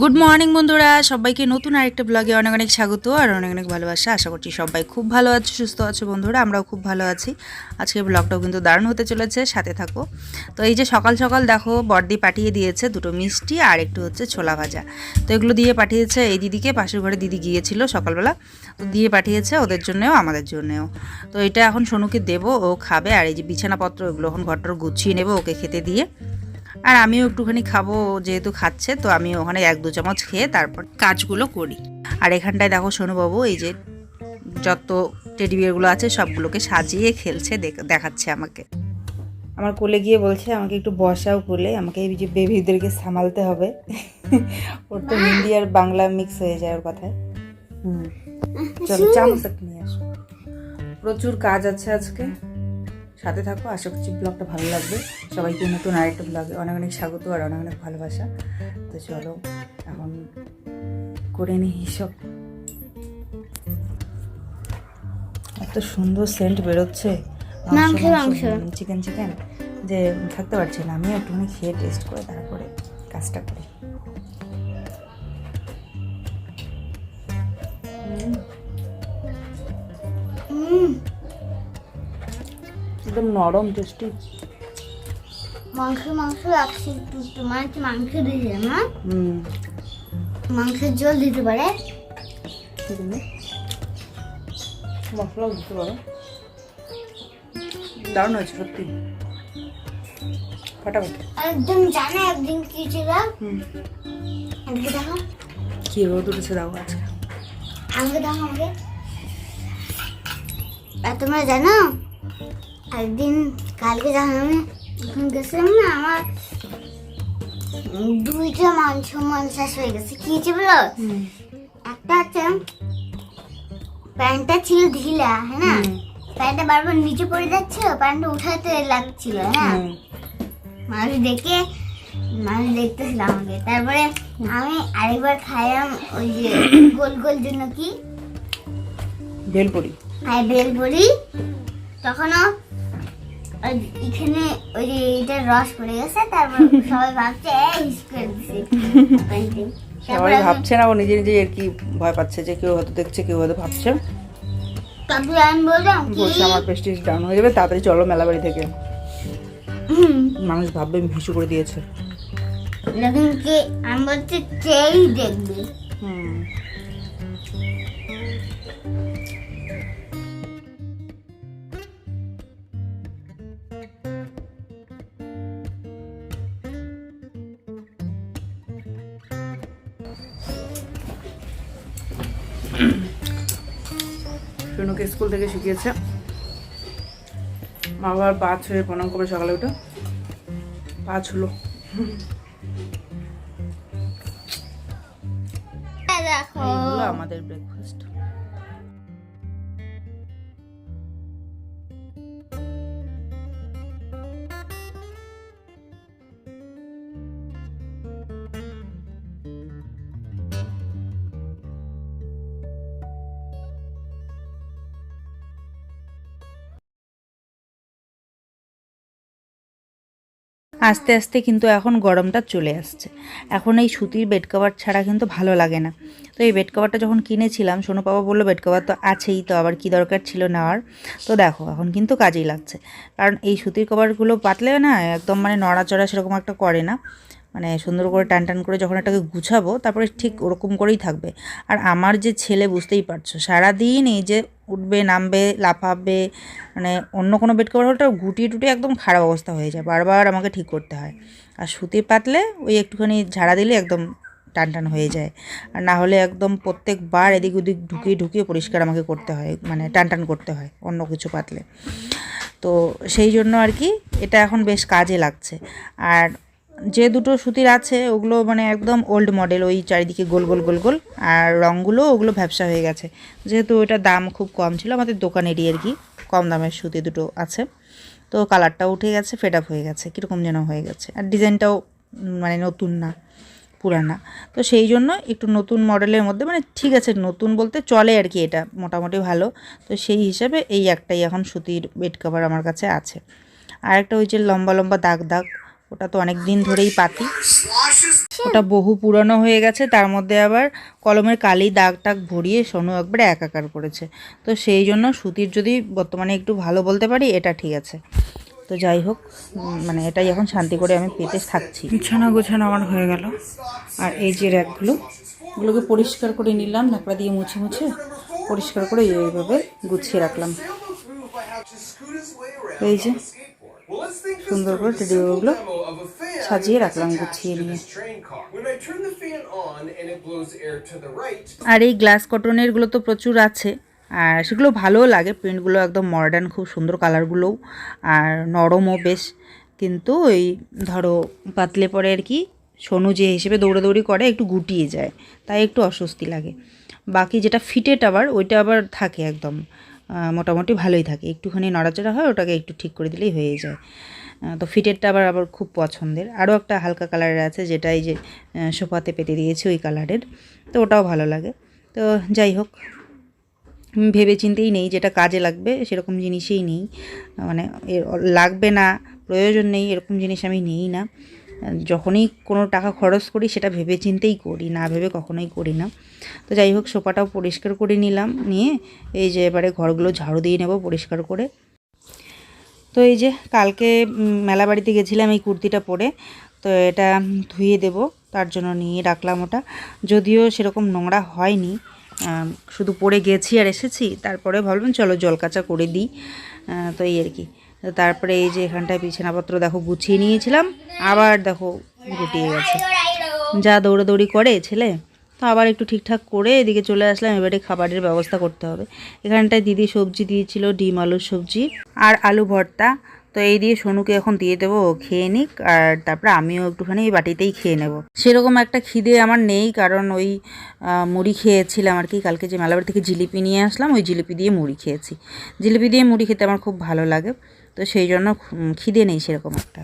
Good morning বন্ধুরা। সবাইকে নতুন আরেকটা ব্লগে অনেক অনেক স্বাগত আর অনেক অনেক ভালোবাসা। আশা করছি সবাই খুব ভালো আছে, সুস্থ আছে বন্ধুরা। আমরাও খুব ভালো আছি। আজকে ব্লগটাও কিন্তু দারুণ হতে চলেছে। সাথে থাকো। তো এই যে সকাল সকাল দেখো, বর্দি পাঠিয়ে দিয়েছে দুটো মিষ্টি আর একটু হচ্ছে ছোলা ভাজা। তো এগুলো দিয়ে পাঠিয়েছে এই দিদিকে, পাশের ঘরে দিদি গিয়েছিল সকালবেলা। তো দিয়ে পাঠিয়েছে ওদের জন্যেও, আমাদের জন্যেও। তো এটা এখন সোনুকে দেবো, ও খাবে। আর এই যে বিছানাপত্র এগুলো এখন ঘরটর গুছিয়ে নেব ওকে খেতে দিয়ে। আর আমিও একটুখানি খাব, যেহেতু খাচ্ছে, তো আমি ওখানে এক দু চামচ খেয়ে তারপর কাজগুলো করি। আর এখানটায় দেখো সোনুবাবু, এই যে যত টেডি বিয়ারগুলো আছে, সবগুলোকে সাজিয়ে খেলছে, দেখ- দেখাচ্ছে আমাকে। আমার কোলে গিয়ে বলছে, আমাকে একটু বসাও কোলে, আমাকে এই যে বেবিদেরকে সামালতে হবে। ওর তো হিন্দি আর বাংলা মিক্স হয়ে যায় ওর কথায়। হুম, চলো চামচ নিয়ে আসো। প্রচুর কাজ আছে আজকে। সাথে থাকো আশা করছি ব্লগটা ভালো লাগবে। সবাইকে নতুন আরেকটা ব্লগে অনেক অনেক স্বাগত আর অনেক অনেক ভালোবাসা। তো চলো এখন করে নিই হিসব এত সুন্দর সেন্ট বেরোচ্ছে। চিকেন চিকেন যে থাকতে পারছি না। আমিও একটুখানি খেয়ে টেস্ট করে তারপরে কাজটা করি। একদম নরম টেস্টি মাংস মাংস লাগছে একটু তোমার একটু মাংস দিয়েছে না হুম। মাংসের জল দিতে পারে। মশলাও দিতে পারো। দারুণ হয়েছে সত্যি। ফাটাফাটি। একদম জানে একদিন কি ছিল। দেখো কি রোদ উঠেছে দাও আজকে। আমাকে দেখো আমাকে। আর তোমরা জানো? একদিন কালকে যখন আমি গেছিলাম না আমার দুইটা মাংস মাংস শেষ হয়ে গেছে। কি হয়েছে বলো? একটা হচ্ছে প্যান্টটা ছিল ঢিলা হ্যাঁ না? প্যান্টটা বারবার নিচে পড়ে যাচ্ছিল প্যান্টটা উঠাতে লাগছিল হ্যাঁ। মানুষ দেখে মানুষ দেখতেছিল আমাকে। তারপরে আমি আরেকবার খাইলাম ওই যে গোল গোল জন্য কি? ভেলপুরি খাই বেল বড়ি তখনও এখানে ওই যে এটার রস পড়ে গেছে তারপর সবাই ভাবছে এই দিছে। সবাই ভাবছে না ও নিজে নিজে আর কি ভয় পাচ্ছে যে কেউ হয়তো দেখছে কেউ হয়তো ভাবছে। তারপরে আমি বললাম কি? বলছে আমার প্রেস্টিজ ডাউন হয়ে যাবে তাড়াতাড়ি চলো মেলা বাড়ি থেকে। মানুষ ভাববে হিসু করে দিয়েছে। লেকিন কি আমি বলছি সেই দেখবে। হুম। শুনুকে স্কুল থেকে শিখিয়েছে। মা বাবার পাঁচ হয়ে প্রণাম করে সকালে উঠে। পাঁচ হলো আমাদের ব্রেকফাস্ট আস্তে আস্তে কিন্তু এখন গরমটা চলে আসছে। এখন এই সুতির বেড কভার ছাড়া কিন্তু ভালো লাগে না। তো এই বেড কভারটা যখন কিনেছিলাম সোনু বাবা বলল বেড কভার তো আছেই তো, আবার কি দরকার ছিল নেওয়ার? তো দেখো, এখন কিন্তু কাজেই লাগছে। কারণ এই সুতির কভারগুলো পাতলে না, একদম মানে নড়াচড়া সেরকম একটা করে না। মানে সুন্দর করে টান টান করে যখন এটাকে গুছাবো, তারপরে ঠিক ওরকম করেই থাকবে। আর আমার যে ছেলে, বুঝতেই পারছ, সারাদিন এই যে উঠবে, নামবে, লাফাবে মানে অন্য কোনো বেড কভার হলে গুটিয়ে টুটিয়ে একদম খারাপ অবস্থা হয়ে যায়, বারবার আমাকে ঠিক করতে হয়। আর সুতির পাতলে ওই একটুখানি ঝাড়া দিলে একদম টান টান হয়ে যায়। আর না হলে একদম প্রত্যেকবার এদিক ওদিক ঢুকিয়ে ঢুকিয়ে পরিষ্কার আমাকে করতে হয় মানে টান টান করতে হয় অন্য কিছু পাতলে। তো সেই জন্য আর কি, এটা এখন বেশ কাজে লাগছে। আর যে দুটো সুতির আছে, ওগুলো মানে একদম ওল্ড মডেল ওই চারিদিকে গোল গোল গোল গোল। আর রঙগুলো ওগুলো ভ্যাবসা হয়ে গেছে। যেহেতু ওটার দাম খুব কম ছিল, আমাদের দোকানেরই আর কি কম দামের সুতি দুটো আছে। তো কালারটাও উঠে গেছে ফেড আপ হয়ে গেছে, কীরকম যেন হয়ে গেছে। আর ডিজাইনটাও মানে নতুন না, পুরানা। তো সেই জন্য একটু নতুন মডেলের মধ্যে মানে ঠিক আছে, নতুন বলতে চলে আর কি এটা, মোটামুটি ভালো। তো সেই হিসাবে এই একটাই এখন সুতির বেড কভার আমার কাছে আছে। আর একটা ওই যে লম্বা লম্বা দাগ দাগ ওটা তো অনেক দিন ধরেই পাতি ওটা বহু পুরনো হয়ে গেছে, তার মধ্যে আবার কলমের কালি, দাগ টাগ ভরিয়ে সোনু একবারে একাকার করেছে। তো সেই জন্য সুতির যদি বর্তমানে একটু ভালো বলতে পারি, এটা ঠিক আছে। তো যাই হোক মানে এটাই এখন শান্তি করে আমি পেতে থাকছি। বিছানা গোছানো আমার হয়ে গেল। আর এই যে র্যাকগুলো, এগুলোকে পরিষ্কার করে নিলাম ঢাকড়া দিয়ে মুছে মুছে পরিষ্কার করে এইভাবে গুছিয়ে রাখলাম। এই যে সুন্দর করে টেডিগুলো সাজিয়ে রাখলাম গুছিয়ে নিয়ে। আর এই গ্লাস কটনেরগুলো তো প্রচুর আছে আর সেগুলো ভালোও লাগে প্রিন্টগুলো একদম মডার্ন খুব সুন্দর কালারগুলোও আর নরমও বেশ। কিন্তু ওই ধরো পাতলে পরে আর কি সোনু যে হিসেবে দৌড়াদৌড়ি করে একটু গুটিয়ে যায় তাই একটু অস্বস্তি লাগে। বাকি যেটা ফিটেড আবার ওইটা আবার থাকে একদম। মোটামুটি ভালোই থাকে। একটুখানি নড়াচড়া হয়, ওটাকে একটু ঠিক করে দিলেই হয়ে যায়। তো ফিটেডটা আবার আবার খুব পছন্দের। আরও একটা হালকা কালারের আছে, যেটা এই যে সোফাতে পেতে দিয়েছি ওই কালারের তো ওটাও ভালো লাগে। তো যাই হোক ভেবে চিন্তেই নেই যেটা কাজে লাগবে, সেরকম জিনিসই নেই। মানে লাগবে না, প্রয়োজন নেই, এরকম জিনিস আমি নিই না। যখনই কোনো টাকা খরচ করি সেটা ভেবে চিন্তেই করি, না ভেবে কখনোই করি না। তো যাই হোক সোফাটাও পরিষ্কার করে নিলাম, নিয়ে এই যে এবারে ঘরগুলো ঝাড়ু দিয়ে নেব পরিষ্কার করে। তো এই যে কালকে মেলা বাড়িতে গেছিলাম এই কুর্তিটা পরে, তো এটা ধুয়ে দেব, তার জন্য নিয়ে রাখলাম ওটা। যদিও সেরকম নোংরা হয়নি শুধু পরে গেছি আর এসেছি, তারপরে ভাবলাম চলো জল কাচা করে দিই তো এই আর কি। তারপরে এই যে এখানটায় বিছানাপত্র দেখো গুছিয়ে নিয়েছিলাম, আবার দেখো গুটিয়ে গেছে। যা দৌড়াদৌড়ি করে ছেলে, তো আবার একটু ঠিকঠাক করে এদিকে চলে আসলাম, এবারে খাবারের ব্যবস্থা করতে হবে। এখানটায় দিদি সবজি দিয়েছিল, ডিম, আলুর সবজি আর আলু ভর্তা। তো এই দিয়ে সোনুকে এখন দিয়ে দেবো খেয়ে নিক আর তারপরে আমিও একটুখানি এই বাটিতেই খেয়ে নেব। সেরকম একটা খিদে আমার নেই, কারণ ওই মুড়ি খেয়েছিলাম আর কি। কালকে যে মেলাবার থেকে জিলিপি নিয়ে আসলাম, ওই জিলিপি দিয়ে মুড়ি খেয়েছি। জিলিপি দিয়ে মুড়ি খেতে আমার খুব ভালো লাগে। তো সেই জন্য খিদে নেই সেরকম একটা।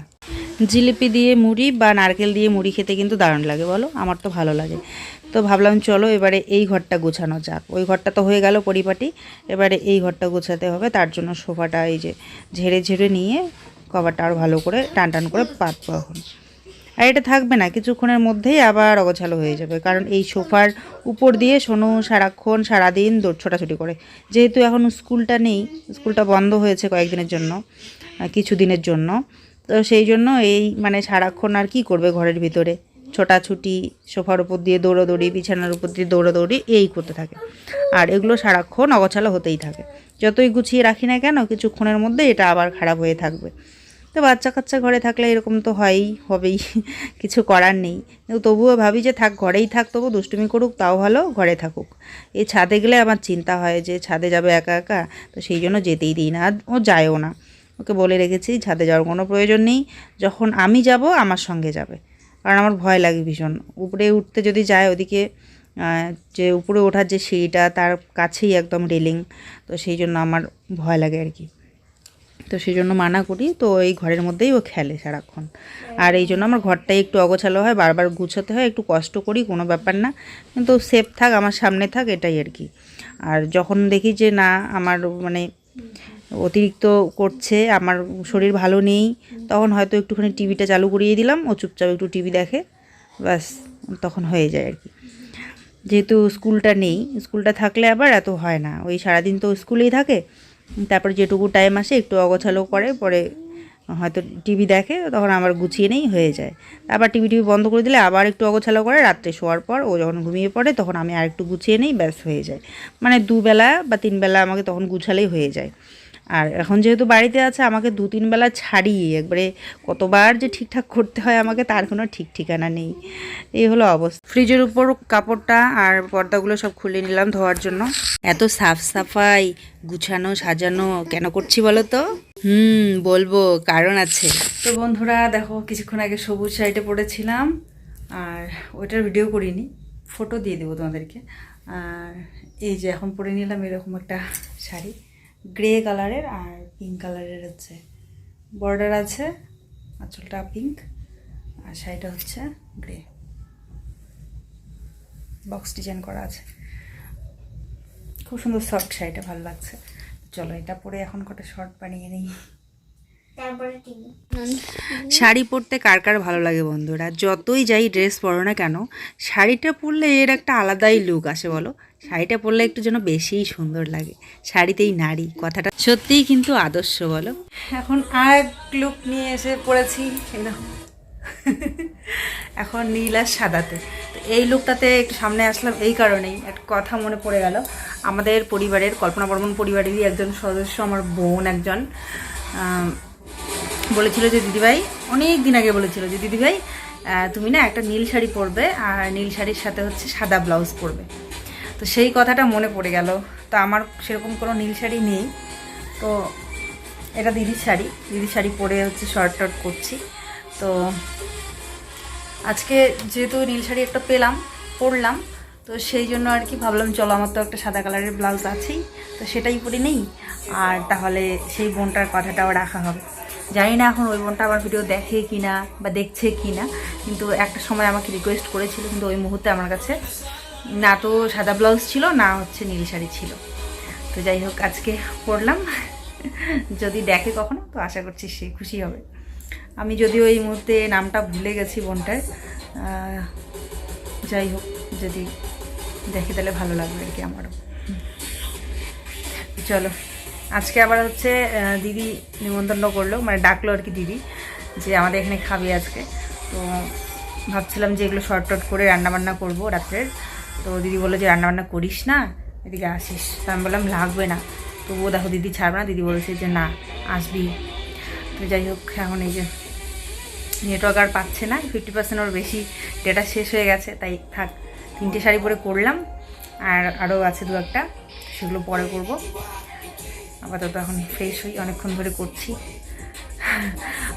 জিলিপি দিয়ে মুড়ি বা নারকেল দিয়ে মুড়ি খেতে কিন্তু দারুণ লাগে বলো, আমার তো ভালো লাগে। তো ভাবলাম চলো এবারে এই ঘরটা গোছানো যাক। ওই ঘরটা তো হয়ে গেল পরিপাটি, এবারে এই ঘরটা গোছাতে হবে। তার জন্য সোফাটা এই যে ঝেড়ে ঝেড়ে নিয়ে কভারটা আরও ভালো করে টান টান করে পাতবো এখন। আর এটা থাকবে না, কিছুক্ষণের মধ্যেই আবার অগোছালো হয়ে যাবে। কারণ এই সোফার উপর দিয়ে সোনু সারাক্ষণ, সারাদিন দৌড় ছোটাছুটি করে। যেহেতু এখন স্কুলটা নেই, স্কুলটা বন্ধ হয়েছে কয়েকদিনের জন্য কিছু দিনের জন্য। তো সেই জন্য এই মানে সারাক্ষণ আর কি করবে ঘরের ভিতরে? ছোটাছুটি, সোফার উপর দিয়ে দৌড়াদৌড়ি, বিছানার উপর দিয়ে দৌড়াদৌড়ি, এই করতে থাকে। আর এগুলো সারাক্ষণ অগোছালো হতেই থাকে। যতই গুছিয়ে রাখি না কেন, কিছুক্ষণের মধ্যে এটা আবার খারাপ হয়ে থাকবে। তো বাচ্চা কাচ্চা ঘরে থাকলে এরকম তো হয়ই, হবেই, কিছু করার নেই। তবুও ভাবি যে থাক, ঘরেই থাক, তবু দুষ্টুমি করুক, তাও ভালো, ঘরে থাকুক। এই ছাদে গেলে আমার চিন্তা হয় যে ছাদে যাবে একা একা, তো সেই জন্য যেতেই দিই না ও যায়ও না। ওকে বলে রেখেছি, ছাদে যাওয়ার কোনো প্রয়োজন নেই, যখন আমি যাব, আমার সঙ্গে যাবে। কারণ আমার ভয় লাগে ভীষণ। উপরে উঠতে যদি যায়, ওদিকে যে উপরে ওঠার যে সিঁড়িটা, তার কাছেই একদম রেলিং, তো সেই জন্য আমার ভয় লাগে আর কি। তো সেই জন্য মানা করি। তো এই ঘরের মধ্যেই ও খেলে সারাক্ষণ। আর এই জন্য আমার ঘরটাই একটু অগোছালো হয়, বারবার গুছাতে হয়, একটু কষ্ট করি, কোনো ব্যাপার না। কিন্তু সেফ থাক, আমার সামনে থাক, এটাই আর কি। আর যখন দেখি যে না, আমার মানে অতিরিক্ত করছে, আমার শরীর ভালো নেই, তখন হয়তো একটুখানি টিভিটা চালু করিয়ে দিলাম, ও চুপচাপ একটু টিভি দেখে, ব্যাস, তখন হয়ে যায় আর কি। যেহেতু স্কুলটা নেই, স্কুলটা থাকলে আবার এত হয় না। ওই সারাদিন তো স্কুলেই থাকে তারপরে যেটুকু টাইম আসে একটু অগোছালো করে, পরে হয়তো টিভি দেখে, তখন আবার গুছিয়ে নেই, হয়ে যায়। আবার টিভি টিভি বন্ধ করে দিলে আবার একটু অগোছালো করে, রাত্রে শোয়ার পর ও যখন ঘুমিয়ে পড়ে, তখন আমি আর একটু গুছিয়ে নেই, ব্যাস হয়ে যায়। মানে দুবেলা বা তিনবেলা আমাকে তখন গুছালেই হয়ে যায়। আর এখন যেহেতু বাড়িতে আছে, আমাকে দু তিন বেলা ছাড়িয়ে একবারে কতবার যে ঠিকঠাক করতে হয় আমাকে তার কোনো ঠিক ঠিকানা নেই। এই হলো অবস্থা। ফ্রিজের উপর কাপড়টা আর পর্দাগুলো সব খুলে নিলাম ধোয়ার জন্য। এত সাফ সাফাই, গুছানো, সাজানো, কেন করছি বলো তো? হুম, বলব, কারণ আছে। তো বন্ধুরা, দেখো, কিছুক্ষণ আগে সবুজ শাড়িতে পরেছিলাম, আর ওইটার ভিডিও করিনি ফটো দিয়ে দেবো তোমাদেরকে। আর এই যে এখন পরে নিলাম এরকম একটা শাড়ি। গ্রে কালারের আর পিঙ্ক কালারের হচ্ছে বর্ডার আছে, আঁচলটা পিঙ্ক আর শাড়িটা হচ্ছে গ্রে বক্স ডিজাইন করা আছে। খুব সুন্দর সফট শাড়িটা ভালো লাগছে। চলো এটা পরে এখন কটা শর্ট বানিয়ে নিই। শাড়ি পরতে কার কার ভালো লাগে বন্ধুরা? যতই যাই ড্রেস পরো না কেন শাড়িটা পরলে এর একটা আলাদাই লুক আসে বলো। শাড়িটা পরলে একটু যেন বেশিই সুন্দর লাগে। শাড়িতেই নারী কথাটা সত্যিই কিন্তু আদর্শ বলো। এখন আর এক লুক নিয়ে এসে পড়েছি এখন নীল আর সাদাতে। তো এই লুকটাতে একটু সামনে আসলাম এই কারণেই। একটা কথা মনে পড়ে গেল। আমাদের পরিবারের কল্পনা বর্মন পরিবারেরই একজন সদস্য আমার বোন একজন। বলেছিল যে, দিদিভাই, অনেক দিন আগে বলেছিল যে, দিদিভাই তুমি না একটা নীল শাড়ি পরবে আর নীল শাড়ির সাথে হচ্ছে সাদা ব্লাউজ পরবে। তো সেই কথাটা মনে পড়ে গেল। তো আমার সেরকম কোনো নীল শাড়ি নেই। তো এটা দিদির শাড়ি। দিদির শাড়ি পরে হচ্ছে শর্ট টর্ট করছি। তো আজকে যেহেতু নীল শাড়ি একটা পেলাম, পরলাম তো সেই জন্য আর কি ভাবলাম, চলো আমার তো একটা সাদা কালারের ব্লাউজ আছেই, তো সেটাই পরে নেই। আর তাহলে সেই বোনটার কথাটাও রাখা হবে। জানি না এখন ওই বোনটা আমার ভিডিও দেখে কি না বা দেখছে কি না কিন্তু একটা সময় আমাকে রিকোয়েস্ট করেছিল, কিন্তু ওই মুহূর্তে আমার কাছে না তো সাদা ব্লাউজ ছিল, না হচ্ছে নীল শাড়ি ছিল। তো যাই হোক, আজকে পরলাম। যদি দেখে কখনো, তো আশা করছি সে খুশি হবে। আমি যদিও এই মুহূর্তে নামটা ভুলে গেছি বোনটার যাই হোক, যদি দেখি তাহলে ভালো লাগবে আর কি আমারও। চলো, আজকে আবার হচ্ছে দিদি নিমন্ত্রণ করল মানে ডাকলো আর কি দিদি, যে আমাদের এখানে খাবে আজকে। তো ভাবছিলাম যে এগুলো শর্ট টট করে রান্নাবান্না করব রাত্রের। তো দিদি বলল যে, রান্নাবান্না করিস না? এদিকে আসিস। তো আমি বললাম, লাগবে না। তবুও দেখো দিদি ছাড়বে না, দিদি বলেছে যে, না, আসবি। তো যাই হোক, এখন এই যে নেটওয়ার্ক আর পাচ্ছে না ফিফটি পার্সেন্ট ওর বেশি ডেটা শেষ হয়ে গেছে, তাই থাক। তিনটে শাড়ি পরে করলাম আর আরও আছে দু একটা, সেগুলো পরে করব আপাতত এখন ফ্রেশ হই, অনেকক্ষণ ধরে করছি।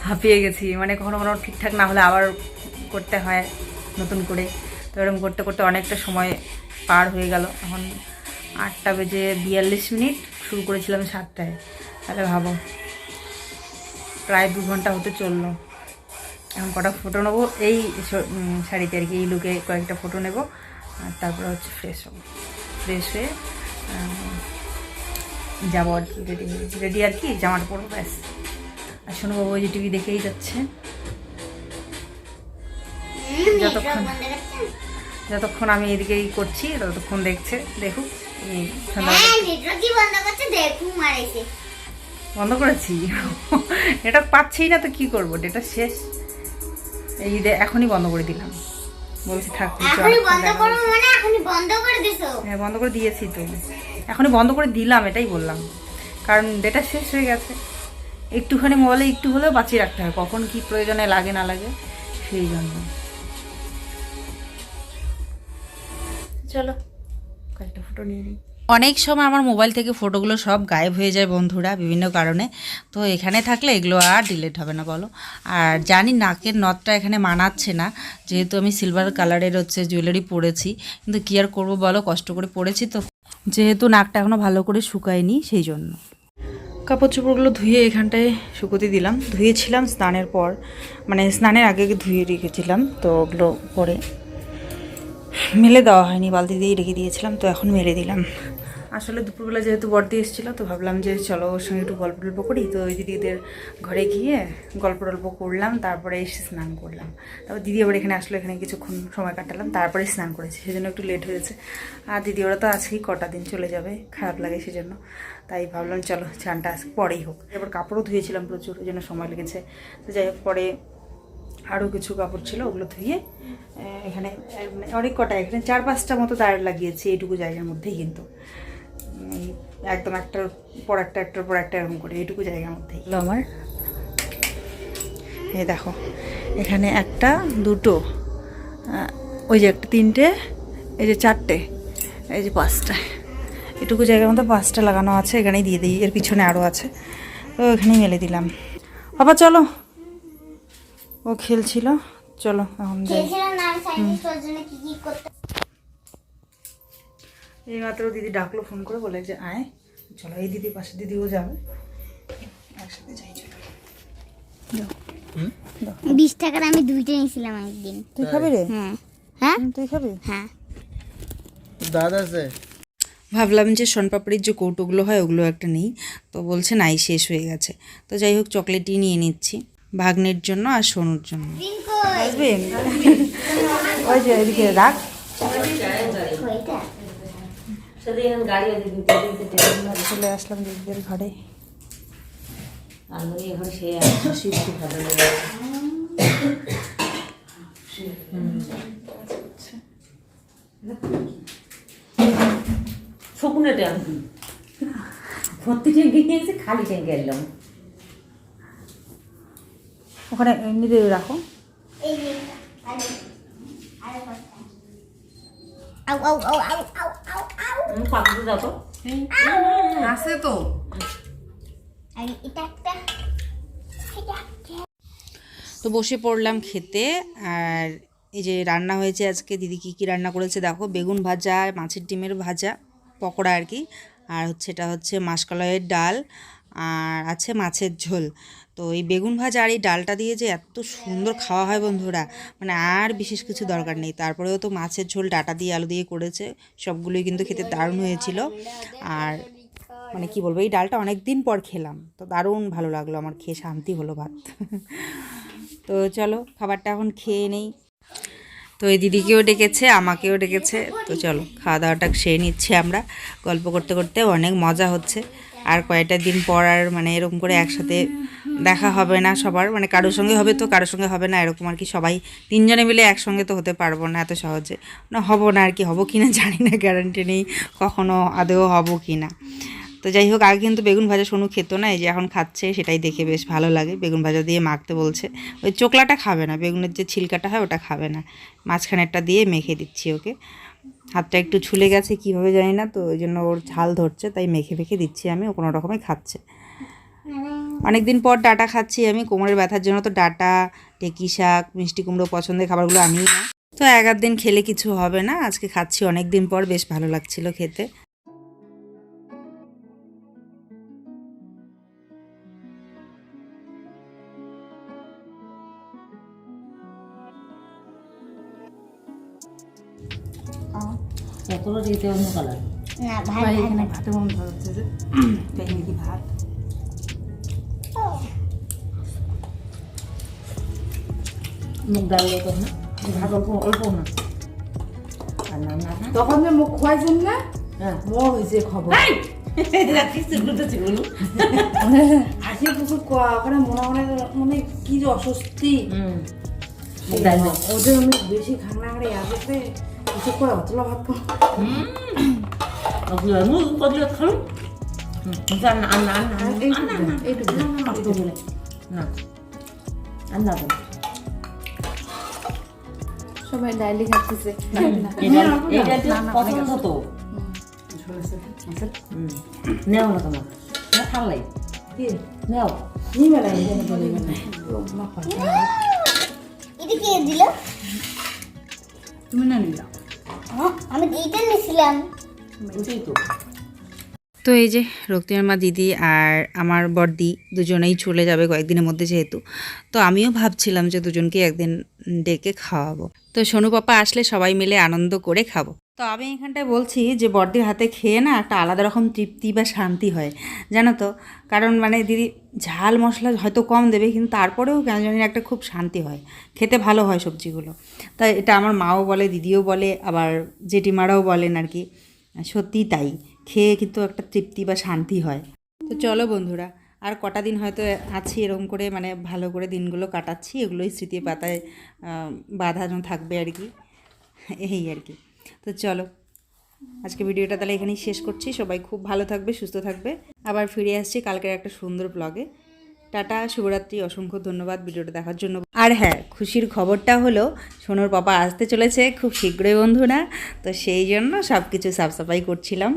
হাঁপিয়ে গেছি মানে কখনো কখনো ঠিকঠাক না হলে আবার করতে হয় নতুন করে। তো এরকম করতে করতে অনেকটা সময় পার হয়ে গেল। এখন আটটা বেজে বিয়াল্লিশ মিনিট, শুরু করেছিলাম সাতটায়। তাহলে ভাবো, প্রায় দু ঘণ্টা হতে চলল। এখন কটা ফটো নেব? এই শাড়িতে আর কি, এই লুকে কয়েকটা ফটো নেব। আর তারপরে হচ্ছে ফ্রেশ হব। ফ্রেশ হয়ে যাব আর কি রেডি রেডি আর কি জামাটা পরবো ব্যাস। আর শোনো বাবু ওই যে টিভি দেখেই যাচ্ছে। যতক্ষণ- যতক্ষণ আমি এদিকেই করছি ততক্ষণ দেখছে দেখুক হ্যাঁ বন্ধ করছে এটা পাচ্ছেই না তো কি করব? ডেটা শেষ। এই এখনই বন্ধ করে দিলাম। বলছি থাক। মানে হ্যাঁ বন্ধ করে দিয়েছি তো। এখনই বন্ধ করে দিলাম এটাই বললাম। কারণ ডেটা শেষ হয়ে গেছে। একটুখানি মোবাইলে একটু হলেও বাঁচিয়ে রাখতে হয় কখন কি প্রয়োজনে লাগে না লাগে সেই জন্য। চলো কয়েকটা ফটো নিয়ে নিই। অনেক সময় আমার মোবাইল থেকে ফটোগুলো সব গায়েব হয়ে যায় বন্ধুরা বিভিন্ন কারণে। তো এখানে থাকলে এগুলো আর ডিলেট হবে না বলো। আর জানি নাকের নথটা এখানে মানাচ্ছে না। যেহেতু আমি সিলভার কালারের হচ্ছে জুয়েলারি পরেছি। কিন্তু কী আর করব বলো? কষ্ট করে পরেছি তো। যেহেতু নাকটা এখনও ভালো করে শুকায়নি, সেই জন্য। কাপড় চোপড়গুলো ধুয়ে এখানটায় শুকোতে দিলাম। ধুয়েছিলাম স্নানের পর। মানে স্নানের আগে ধুয়ে রেখেছিলাম তো ওগুলো পরে। মেলে দেওয়া হয়নি, বালতি দিয়েই রেখে দিয়েছিলাম তো এখন মেলে দিলাম। আসলে দুপুরবেলা যেহেতু বর্দি এসেছিল, তো ভাবলাম যে চলো ওর সঙ্গে একটু গল্প টল্প করি। তো ওই দিদিদের ঘরে গিয়ে গল্প টল্প করলাম, তারপরে এসে স্নান করলাম। তারপর দিদি আবার এখানে আসলো, এখানে কিছুক্ষণ সময় কাটালাম, তারপরে স্নান করেছি, সেজন্য একটু লেট হয়েছে। আর দিদি, ওরা তো আছেই কটা দিন চলে যাবে, খারাপ লাগে সেজন্য। তাই ভাবলাম চলো চানটা আজ পরেই হোক। এবার কাপড়ও ধুয়েছিলাম প্রচুর, ওই জন্য সময় লেগেছে। তো যাই হোক, পরে আরও কিছু কাপড় ছিল, ওগুলো ধুয়ে এখানে মানে অনেক কটা, এখানে চার পাঁচটা মতো দাঁড় লাগিয়েছি, এইটুকু জায়গার মধ্যেই কিন্তু। একদম একটার পর একটা একটার পর একটা এরকম করে এইটুকু জায়গার মধ্যে। এগুলো আমার এই দেখো এখানে একটা দুটো ওই যে একটা তিনটে এই যে চারটে এই যে পাঁচটা এটুকু জায়গার মধ্যে পাঁচটা লাগানো আছে এখানেই দিয়ে দিই এর পিছনে আরও আছে তো এখানেই মেলে দিলাম। বাবা চলো ও খেলছিল চলো এখন যাই খেয়েছিলাম না আমি সাইন্টিস্ট ওর জন্য কি কি করতে এই মাত্র দিদি ডাকলো ফোন করে বলে যে আয় চলো এই দিদির পাশে দিদিও যাবে। একসাথে যাই চলো। বিশ টাকার আমি দুইটা নিয়েছিলাম একদিন। তুই খাবি রে? হ্যাঁ। হ্যাঁ? তুই খাবি? হ্যাঁ। দাদা আছে। ভাবলাম যে শনপাপড়ির যে কৌটোগুলো হয় ওগুলো একটা নেই। তো বলছে নাই শেষ হয়ে গেছে। তো যাই হোক চকলেটই নিয়ে নিচ্ছি ভাগ্নের জন্য আর সোনুর জন্য। ওই যে এদিকে রাখ কইটা সেদিন গাড়ি ওদিকে দিতে দিতে চলে আসলাম দিদিদের ঘরে। এখন সে শুকনো ট্যাঙ্কি। ভর্তি ট্যাঙ্কি নিয়েছে খালি ট্যাঙ্কি এলাম। ওখানে এমনি দিয়ে রাখো আউ আউ আউ আউ আউ আউ আউ পাখি দাও তো আছে তো আর এটা একটা তো বসে পড়লাম খেতে আর এই যে রান্না হয়েছে আজকে দিদি কী কী রান্না করেছে দেখো বেগুন ভাজা মাছের ডিমের ভাজা পকোড়া আর কি আর হচ্ছে এটা হচ্ছে মাসকলাইয়ের ডাল আর আছে মাছের ঝোল। তো এই বেগুন ভাজা আর এই ডালটা দিয়ে যে এত সুন্দর খাওয়া হয় বন্ধুরা মানে আর বিশেষ কিছু দরকার নেই। তারপরেও তো মাছের ঝোল ডাটা দিয়ে আলু দিয়ে করেছে, সবগুলোই কিন্তু খেতে দারুণ হয়েছিল। আর মানে কি বলব, এই ডালটা অনেক দিন পর খেলাম, তো দারুণ ভালো লাগল আমার, খেয়ে শান্তি হলো ভাত। তো চলো, খাবারটা এখন খেয়ে নেই। তো এই দিদিকেও ডেকেছে, আমাকেও ডেকেছে, তো চলো, খাওয়া দাওয়াটা সেরে নিচ্ছি আমরা। গল্প করতে করতে অনেক মজা হচ্ছে। আর কয়েকটা দিন পর আর মানে এরকম করে একসাথে দেখা হবে না সবার মানে কারোর সঙ্গে হবে তো, কারোর সঙ্গে হবে না, এরকম আর কি সবাই তিনজনে মিলে একসঙ্গে তো হতে পারব না এত সহজে। না, হব না আর কি, হব কি না জানি না গ্যারান্টি নেই কখনো আদেও হব কি না তো যাই হোক, আগে কিন্তু বেগুন ভাজা সোনু খেতো না, এই যে এখন খাচ্ছে, সেটাই দেখে বেশ ভালো লাগে। বেগুন ভাজা দিয়ে মাখতে বলছে, ওই চোকলাটা খাবে না, বেগুনের যে ছিলকাটা হয় ওটা খাবে না। মাঝখানেরটা দিয়ে মেখে দিচ্ছি ওকে। হাতটা একটু ছুলে গেছে, কীভাবে জানি না, তো ওই জন্য ওর ঝাল ধরছে, তাই মেখে মেখে দিচ্ছি আমি, ও কোনো রকমে খাচ্ছে। অনেকদিন পর ডাটা খাচ্ছি আমি, কোমরের ব্যথার জন্য তো ডাটা, টেকি শাক, মিষ্টি কুমড়ো পছন্দের খাবারগুলো আমিই না। তো এগার দিন খেলে কিছু হবে না, আজকে খাচ্ছি অনেক দিন পর, বেশ ভালো লাগছিল খেতে। দিতে অন্য কালার। না ভাই এখানে ভাতে মন হচ্ছে যে। ভাত। মুখ ডাল তো না। ভাত অল্প অল্প না। আর না না না। তখন যে মুখ খোয়াইছেন না হ্যাঁ। মোর হয়েছে খবর। হাসি পুকুর কোয়া ওখানে মনে মনে মানে কি যে অস্বস্তি। ওদের আমি বেশি খানা করে আসতে কিছু করে অতলা ভাত খাও কতগুলো মুখ কতগুলো খালো হুম আর না আর না আর না আর না এইটুকু আর না এইটুকু না না তো বলে না আর না বলে সবাই ডাইলি খাচ্ছে এটা এটা পছন্দ তো হুম নেও না তোমার না কি নেও নি মেলা এখানে বলে গেলে মা পাতা এটা কে দিল তুমি না নিলা হ্যাঁ, আমি নিছিলাম। বুঝেই তো। তো এই যে রক্তিমার মা দিদি আর আমার বড়দি দুজনেই চলে যাবে কয়েকদিনের মধ্যে যেহেতু তো আমিও ভাবছিলাম যে দুজনকে একদিন ডেকে খাওয়াবো। তো সোনু পাপা আসলে সবাই মিলে আনন্দ করে খাব। তো আমি এখানটায় বলছি যে বড়দির হাতে খেয়ে না একটা আলাদা রকম তৃপ্তি বা শান্তি হয়। জানো তো? কারণ মানে দিদি ঝাল মশলা হয়তো কম দেবে, কিন্তু তারপরেও কেন জানি একটা খুব শান্তি হয়। খেতে ভালো হয় সবজিগুলো। তাই এটা আমার মাও বলে, দিদিও বলে, আবার জেঠিমারাও বলেন আর কি। সত্যিই তাই। খেয়ে কিন্তু একটা তৃপ্তি বা শান্তি হয়। তো চলো বন্ধুরা আর কটা দিন হয়তো আছি এরকম করে মানে ভালো করে দিনগুলো কাটাচ্ছি, এগুলোই স্মৃতির পাতায় বাঁধানো থাকবে আর কি। এই আর কি। তো চলো, আজকে ভিডিওটা তাহলে এখানেই শেষ করছি। সবাই খুব ভালো থাকবে, সুস্থ থাকবে। আবার ফিরে আসছি কালকের একটা সুন্দর ব্লগে টাটা, শুভরাত্রি, অসংখ্য ধন্যবাদ ভিডিওটা দেখার জন্য। আর হ্যাঁ খুশির খবরটা হলো, সোনুর পাপা আসতে চলেছে খুব শীঘ্রই বন্ধু না তো সেই জন্য সব কিছু সাফ সাফাই করছিলাম।